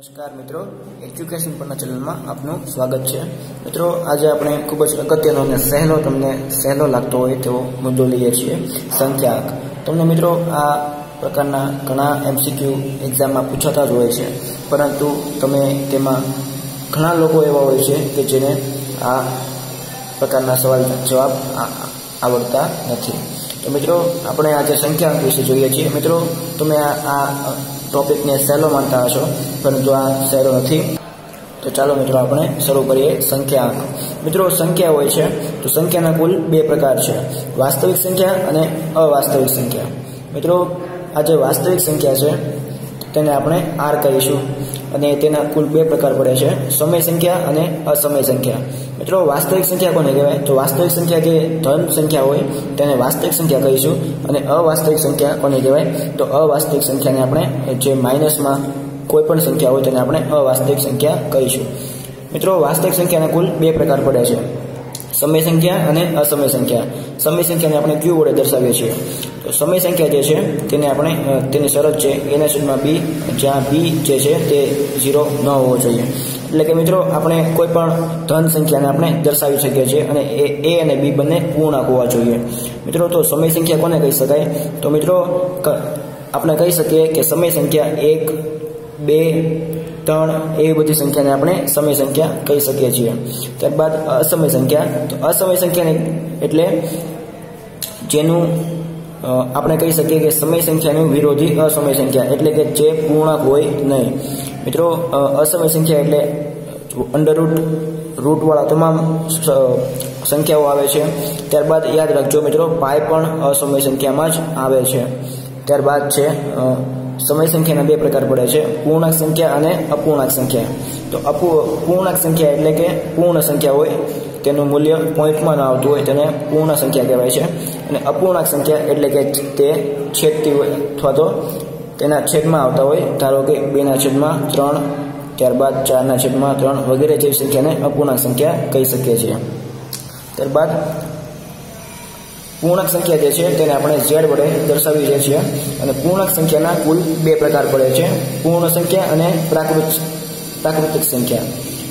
નમસ્કાર મિત્રો એજ્યુકેશન પરના ચેનલમાં આપનું સ્વાગત છે. મિત્રો, આજે આપણે ખૂબ જ અગત્યનો અને સહેલો તમને સહેલો લાગતો હોય તેવો મુદ્દો લઈએ છીએ, સંખ્યાક. તમને મિત્રો, આ પ્રકારના ઘણા એમસીક્યુ એક્ઝામમાં પૂછાતા જ હોય છે, પરંતુ તમે તેમાં ઘણા લોકો એવા હોય છે કે જેને આ પ્રકારના સવાલ જવાબ આવડતા નથી. તો મિત્રો, આપણે આજે સંખ્યાક વિશે જોઈએ છીએ. મિત્રો, તમે આ ટોપિકને સહેલો માનતા હશો પરંતુ આ સહેલો નથી, તો ચાલો મિત્રો આપણે શરૂ કરીએ સંખ્યાંક. મિત્રો, સંખ્યા હોય છે, તો સંખ્યાના કુલ બે પ્રકાર છે, વાસ્તવિક સંખ્યા અને અવાસ્તવિક સંખ્યા. મિત્રો, આ જે વાસ્તવિક સંખ્યા છે, તેને આપણે આર કહીશું. અને તેના કુલ બે પ્રકાર પડે છે, સમય સંખ્યા અને અસમય સંખ્યા. મિત્રો, વાસ્તવિક સંખ્યા કોને કહેવાય? તો વાસ્તવિક સંખ્યા જે ધન સંખ્યા હોય, તેને વાસ્તવિક સંખ્યા કહીશું અને અવાસ્તવિક સંખ્યા કોને કહેવાય? તો અવાસ્તવિક સંખ્યાને આપણે જે માઇનસમાં કોઈ પણ સંખ્યા હોય, તેને આપણે અવાસ્તવિક સંખ્યા કહીશું. મિત્રો, વાસ્તવિક સંખ્યાના કુલ બે પ્રકાર પડે છે. સમય સંખ્યા અને અસમય સંખ્યા. સમય સંખ્યાને આપણે ક્યુ વડે દર્શાવીએ છીએ? તો સમય સંખ્યા જે છે, તેને આપણે તેની શરત છે, એના સુધમાં બી, જ્યાં બી જે છે, તે ઝીરો ન હોવો જોઈએ. એટલે કે મિત્રો, આપણે કોઈ પણ ધન સંખ્યાને આપણે દર્શાવી શકીએ છીએ અને એ એ અને બી બંને પૂર્ણાંક હોવા જોઈએ. મિત્રો, તો સમય સંખ્યા કોને કહી શકાય? તો મિત્રો આપણે કહી શકીએ કે સમય સંખ્યા એક, બે, ત્રણ, એવી બધી સંખ્યાને આપણે સમય સંખ્યા કહી શકીએ છીએ. ત્યારબાદ અસમય સંખ્યા. તો અસમય સંખ્યાને એટલે જેનું આપણે કહી શકીએ કે સમય સંખ્યાનું વિરોધી અસમય સંખ્યા, એટલે કે જે પૂર્ણાંક હોય નહીં. મિત્રો અસમય સંખ્યા એટલે અંડરરૂટ રૂટવાળા તમામ સંખ્યાઓ આવે છે. ત્યારબાદ યાદ રાખજો મિત્રો, પાય પણ અસમય સંખ્યામાં જ આવે છે. ત્યારબાદ છે સમય સંખ્યાના બે પ્રકાર પડે છે, પૂર્ણાંક સંખ્યા અને અપૂર્ણાંક સંખ્યા. તો અપૂ પૂર્ણાંક સંખ્યા એટલે કે પૂર્ણ સંખ્યા હોય, તેનું મૂલ્ય પોઈન્ટમાં ન આવતું હોય, તેને પૂર્ણ સંખ્યા કહેવાય છે. અને અપૂર્ણાંક સંખ્યા એટલે કે તે છેદતી હોય, અથવા તો તેના છેદમાં આવતા હોય, ધારો કે બેના છેદમાં ત્રણ, ત્યારબાદ ચારના છેદમાં ત્રણ વગેરે જેવી સંખ્યાને અપૂર્ણાંક સંખ્યા કહી શકીએ છીએ. ત્યારબાદ પૂર્ણક સંખ્યા જે છે તેને આપણે ઝેડ વડે દર્શાવીએ છીએ. અને પૂર્ણક સંખ્યાના કુલ બે પ્રકાર પડે છે. પૂર્ણ સંખ્યા અને પ્રાકૃત પ્રાકૃતિક સંખ્યા.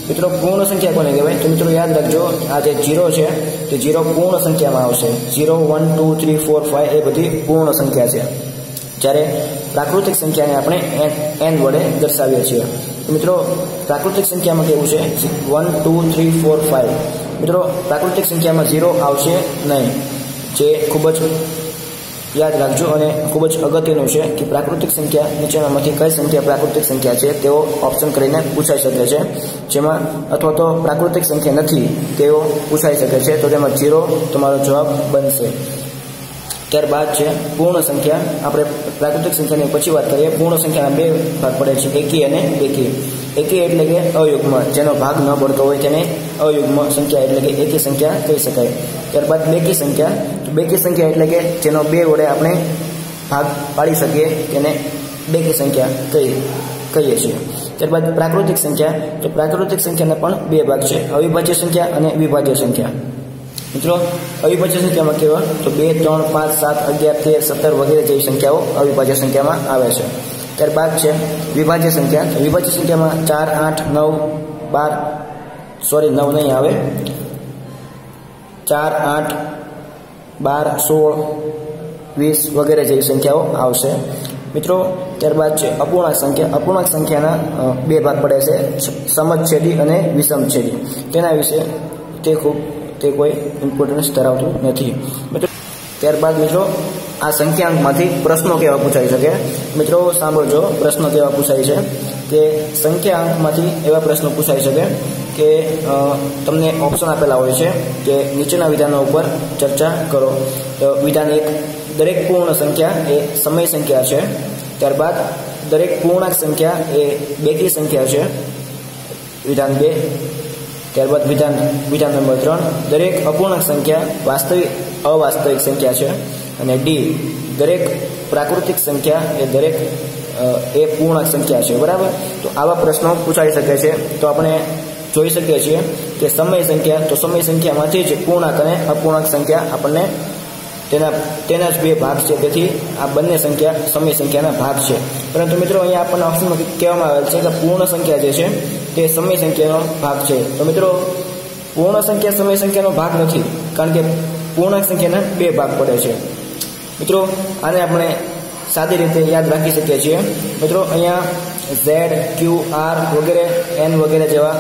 મિત્રો, પૂર્ણ સંખ્યા કોને કહેવાય? તો મિત્રો, યાદ રાખજો, આ જે જીરો છે, તે જીરો પૂર્ણ સંખ્યામાં આવશે. Zero one two three four five એ બધી પૂર્ણ સંખ્યા છે. જ્યારે પ્રાકૃતિક સંખ્યાને આપણે એન વડે દર્શાવીએ છીએ. મિત્રો, પ્રાકૃતિક સંખ્યામાં કેવું છે? One two three four five મિત્રો, પ્રાકૃતિક સંખ્યામાં ઝીરો આવશે નહીં, જે ખૂબ જ યાદ રાખજો અને ખૂબ જ અગત્યનું છે કે પ્રાકૃતિક સંખ્યા નીચેનામાંથી કઈ સંખ્યા પ્રાકૃતિક સંખ્યા છે તેઓ ઓપ્શન કરીને પૂછાઈ શકે છે. જેમાં અથવા તો પ્રાકૃતિક સંખ્યા નથી, તેઓ પૂછાઈ શકે છે. તો તેમાં જીરો તમારો જવાબ બનશે. ત્યારબાદ છે પૂર્ણ સંખ્યા. આપણે પ્રાકૃતિક સંખ્યાની પછી વાત કરીએ. પૂર્ણ સંખ્યાના બે ભાગ પડે છે. એકી અને બેકી. એકી એટલે કે અયુગ્મ, જેનો ભાગ ન પડતો હોય તેને અયુગ્મ સંખ્યા એટલે કે એકી સંખ્યા કહી શકાય. ત્યારબાદ બેકી સંખ્યા બેકી સંખ્યા એટલે કે જેનો બે વડે આપણે ભાગ પાડી શકીએ તેને બેકી સંખ્યા કહી, કહીએ છીએ. ત્યારબાદ પ્રાકૃતિક સંખ્યા, તો પ્રાકૃતિક સંખ્યાના પણ બે ભાગ છે. અવિભાજ્ય સંખ્યા અને વિભાજ્ય સંખ્યા. મિત્રો, અવિભાજ્ય સંખ્યામાં કેવા? તો બે, ત્રણ, પાંચ, સાત, અગિયાર, તેર, સત્તર વગેરે જેવી સંખ્યાઓ અવિભાજ્ય સંખ્યામાં આવે છે. ત્યારબાદ છે વિભાજ્ય સંખ્યા. વિભાજ્ય સંખ્યામાં ચાર, આઠ, નવ, બાર સોરી નવ નહીં આવે. ચાર, આઠ, બાર, સોળ, વીસ વગેરે જેવી સંખ્યાઓ આવશે. મિત્રો ત્યારબાદ છે અપૂર્ણાંક સંખ્યા. અપૂર્ણાંક સંખ્યાના બે ભાગ પડે છે. સમજછેદી અને વિષમછેદી તેના વિશે તે ખૂબ, તે કોઈ ઇમ્પોર્ટન્સ ધરાવતું નથી. મિત્રો ત્યારબાદ મિત્રો આ સંખ્યાંકમાંથી પ્રશ્નો કેવા પૂછાઈ શકે? મિત્રો, સાંભળજો. પ્રશ્નો કેવા પૂછાય છે કે સંખ્યાંકમાંથી એવા પ્રશ્નો પૂછાઈ શકે કે તમને ઓપ્શન આપેલા હોય છે કે નીચેના વિધાનો ઉપર ચર્ચા કરો. વિધાન એક, દરેક પૂર્ણ સંખ્યા એ સમય સંખ્યા છે. ત્યારબાદ દરેક પૂર્ણાંક સંખ્યા એ બેકી સંખ્યા છે. વિધાન બે, ત્યારબાદ વિધાન વિધાન નંબર ત્રણ, દરેક અપૂર્ણાંક સંખ્યા વાસ્તવિક, અવાસ્તવિક સંખ્યા છે. અને ડી દરેક પ્રાકૃતિક સંખ્યા એ દરેક એ પૂર્ણાંક સંખ્યા છે, બરાબર? તો આવા પ્રશ્નો પૂછાઈ શકે છે. તો આપણે જોઈ શકીએ છીએ કે સમય સંખ્યા, તો સમય સંખ્યામાંથી જ પૂર્ણાંક અને અપૂર્ણાંક સંખ્યા આપણને તેના તેના જ બે ભાગ છે. તેથી આ બંને સંખ્યા સમય સંખ્યાના ભાગ છે. પરંતુ મિત્રો, અહીંયા આપણને ઓપ્શનમાં કહેવામાં આવેલ છે કે પૂર્ણ સંખ્યા જે છે, તે સમય સંખ્યાનો ભાગ છે. તો મિત્રો, પૂર્ણ સંખ્યા, સમય સંખ્યાનો ભાગ નથી, કારણ કે પૂર્ણાંક સંખ્યાના બે ભાગ પડે છે. મિત્રો, આને આપણે સાદી રીતે યાદ રાખી શકીએ છીએ. મિત્રો, અહીંયા ઝેડ ક્યુ આર વગેરે એન વગેરે જેવા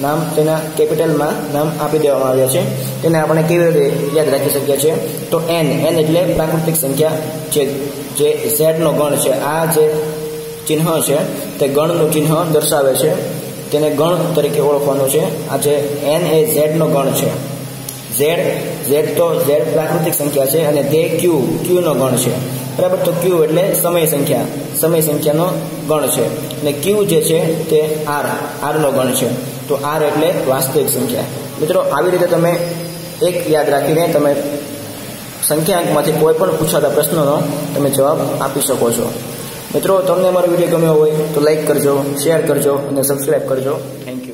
નામ તેના કેપિટલમાં નામ આપી દેવામાં આવ્યા છે. તેને આપણે કેવી રીતે યાદ રાખી શકીએ છીએ? તો એન એન એટલે પ્રાકૃતિક સંખ્યા છે, જે ઝેડનો ગણ છે. આ જે ચિહ્ન છે, તે ગણનું ચિહ્ન દર્શાવે છે. તેને ગણ તરીકે ઓળખવાનું છે. આ જે એન એ ઝેડનો ગણ છે. ઝેડ ઝેડ તો ઝેડ પ્રાકૃતિક સંખ્યા છે અને તે ક્યુ ક્યુનો ગણ છે. બરાબર? તો ક્યુ એટલે સમય સંખ્યા. સમય સંખ્યાનો ગણ છે. અને ક્યુ જે છે તે આર આરનો ગણ છે. તો આર એટલે વાસ્તવિક સંખ્યા. મિત્રો, આવી રીતે તમે એક યાદ રાખીને તમે સંખ્યાંકમાંથી કોઈ પણ પૂછાતા પ્રશ્નોનો તમે જવાબ આપી શકો છો. મિત્રો, તમને અમારો વીડિયો ગમ્યો હોય તો લાઈક કરજો શેર કરજો અને સબસ્ક્રાઈબ કરજો. Thank you